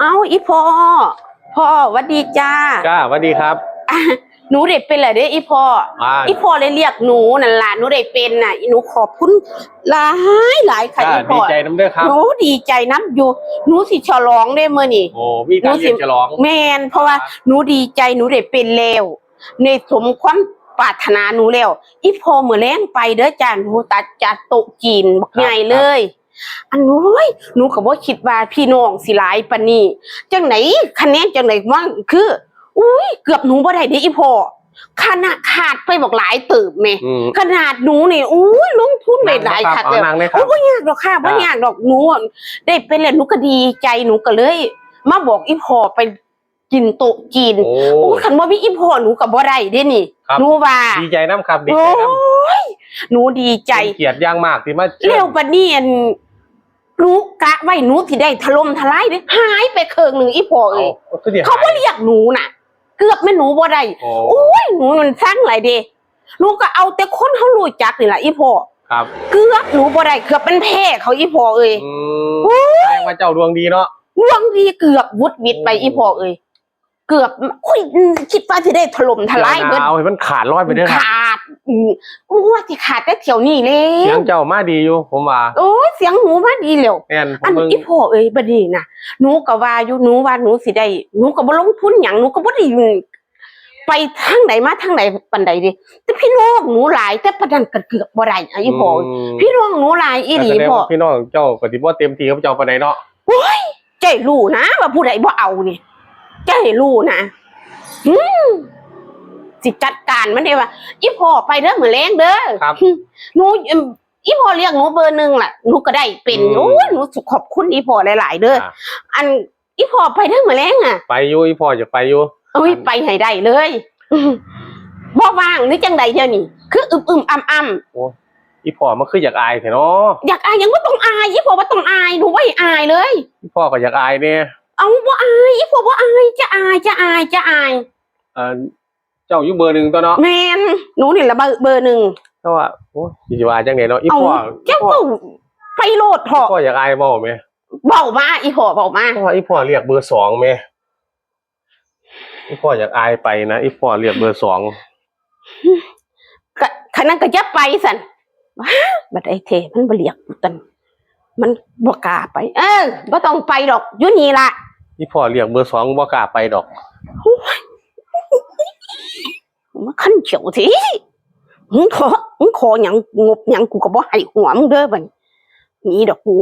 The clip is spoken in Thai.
เอาอีพ่อพ่อหวัดดีจ้าจ้าสวัสดีครับอะหนูได้เป็นเหรอเด้อีพ่ออ่า อีพ่อเลยเรียกหนูนั่นล่ะหนูได้เป็นน่ะอีหนูขอบคุณหลายหลายค่ะจ้าอีพ่ดีอใจน้ำเด้อครับ หนูดีใจน้ำอยู่หนูสิฉลองได้เมื่อนี่ โอ้มีการเรียนฉลอง แม่นเพราะว่าหนูดีใจหนูได้เป็นแล้วในสมความปรารถนาหนูแล้วอีพ่อมื้อแรงไปเด้อจ้าหนูตัดจัดโต๊ะจีนบักใหญ่เลย อันน้อยหนูก็บ่คิดว่าพี่น้องสิหลายปานนี้จังไหนคะแนนจังไหนว่าคือ อุ้ยเกือบหนูบ่ได้เด้อีพ่อขนาดขาดไปบอกหลายเติบแม่อืม ขนาดหนูนี่อุ้ยลงทุนไปหลายคคัรับกเอาแล้วนางเลยคโอ้รับบ่ยากดอกค่ะบ่อ่าย ยากดอกหนูอะได้เป็นแล้วหนูก็ดีใจหนูก็เลย มาบอกอีพ่อไปกินโต๊ะจีนโอ้ โอ้ยคันบ่มีอีพ่อหนูก็บ่ได้เด้นี่ครับ หนูว่าดีใจน้ำครับดีโอ้ใจน้ำยหนูดีใจ เป็นเกียรติอย่างมากที่มาชิญเร็วบัดนี้อัน หนูกะไว้หนูสิได้ถล่มทลายเด้หายไปเครื่องหนึงอีพ่อเอาเอ้ยคือเดียวเขาบ่เรียกหนูน่ะ เกือบแม่หนูบ่ได้โอ้ โอ้ยหนูมันสร้างหลายเด้หนูก็เอาแต่คนเขารู้จักนี่ล่ะอีพ่อครับเกือบหนูบ่ได้เกือบเป็นแพ้เขาอีพ่อเอ้ย อืมแสดงว่าเจ้าดวงดีเนาะ ดวงดีเกือบวุดวิดไปอีพ่อเอ้ยเกือบคุยคิดว่าสิได้ถล่มทลายเบิดเอาให้มันขาดร้อยไปเด้อครับขาดอืมว่าสิขาดแต่เที่ยวนี้แล้เสียวงเจ้ามาดีอยู่ผมว่า โอ้ยเสียงหนูมาดีแล้วแม่นผอัมนเบิ่งอีพ่อเอ้ยบัดนี้น่ะหนูก็ว่าอยู่หนูว่าหนูสิได้หนูก็บ่ลงทุนหยังหนูก็บ่ได้ไปทางไหนมาทางไหนปานใดดิแต่พี่น้องหนูหลายแต่ปานนั้นก็เกือบบ่ได้อะอีพ่อมพี่น้องหนูหลายอีหลีแสดงพ่อว่าพี่น้องเจ้าก็สิบ่เต็มที่กับเจ้าปานใดเนาะใจรู้นะว่าผู้ใดบ่เอานี่ใจรู้นะอืมสิจัดการมันได้ว่าอีพ่อไปเด้อมื้อแลงเด้อครับหนูเอิ่มอีพ่อเรียกหนูเบอร์หนึ่งล่ะหนูก็ได้เป็นอืม โอ้ยหนูขอบคุณอีพ่อหลาย ๆ เด้ออะอันอีพ่อไปเด้อมื้อแลงอะไปอยู่อีพ่อจะไปอยู่เอ้ยไปให้ได้เลยอืมบ่ว่างหรือจังใดเดี๋ยวนี้คืออึมอึมๆอ่ำอ่ำอีพ่อมันคืออยากอายแท้เนาะอยากอายยังว่าต้องอายอีพ่อว่าต้องอายหนูว่าให้อายเลย อีพ่อก็อยากอายเนี่ยเอาว่าอายอีพ่อว่าอายจะอายจะอายจะอาย เอ่อเจ้าอยู่เบอร์หนึ่งตัวเนาะแมนหนูนี่ละเบอร์เบอร์หนึ่ง เพราะว่าโอ้ยสิว่าจังไดเนาะอีเอาพ่อเจ้าอีพ่อเว้าไปโลดเถอีอะพ่ออยากอายบ่แม่เบามาอีพ่อเบามาเพราะว่าอีพ่อเรียกเบอร์สองแม่อีพ่ออยากอายไปนะอีพ่อเรียกเบอร์สองก็ขนาดก็จะไปสันว้าบัดไอเทมันบ่เรียกกูตันมันบ่กล้าไป เออบ่ต้องไปดอกอยู่นี่ล่ะอีพ่อเรียกเบอร์สองบ่กล้าไปดอก มาขั้นเขียวสิ มึงขอมึงขอหยังงบหยังกูก็บ่ให้หัวมึงเด้อบัดนี้หนี่ดอกกู